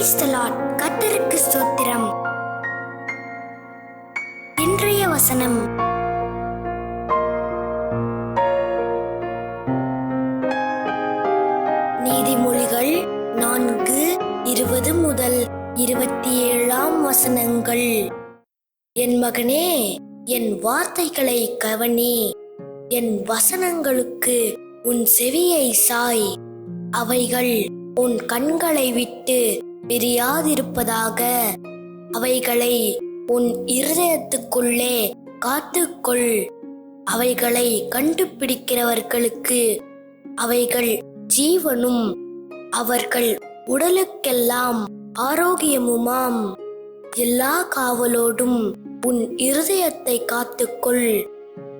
கத்தருக்கு சூத்திரம் இன்றைய வசனம். நீதிமொழிகள் நான்கு இருபது முதல் இருபத்தி ஏழாம் வசனங்கள். என் மகனே என் வார்த்தைகளை கவனி. என் வசனங்களுக்கு உன் செவியை சாய். அவைகள் உன் கண்களை விட்டு பிரியாதிருப்பதாக. அவைகளை உன் இருதயத்துக்குள்ளே காத்துக்கொள். அவைகளை கண்டுபிடிக்கிறவர்களுக்கு அவைகள் ஜீவனும் அவர்கள் உடலுக்கெல்லாம் ஆரோக்கியமுமாம். எல்லா காவலோடும் உன் இருதயத்தை காத்துக்கொள்.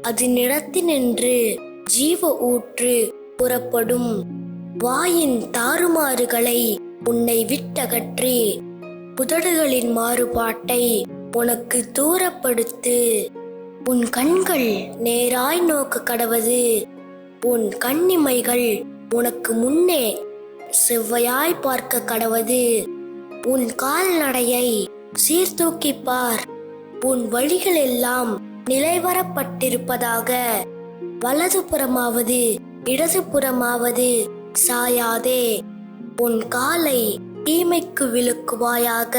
அதனிடத்தினின்று ஜீவ ஊற்று புறப்படும். வாயின் தாறுமாறுகளை உன்னை விட்டகற்றி புதடுகளின் மாறுபாட்டை உனக்கு தூரப்படுத்து. உன் கண்கள் நேராய் நோக்க கடவது உன் கண்ணிமைகள் உனக்கு முன்னே செவ்வையாய் பார்க்க கடவது. உன் கால்நடையை சீர்தூக்கிப் பார் உன் வழிகள் எல்லாம் நிலைவரப்பட்டிருப்பதாக வலதுபுறமாவது இடதுபுறமாவது சாயாதே உன் காலை தீமைக்கு விழுக்குவாயாக.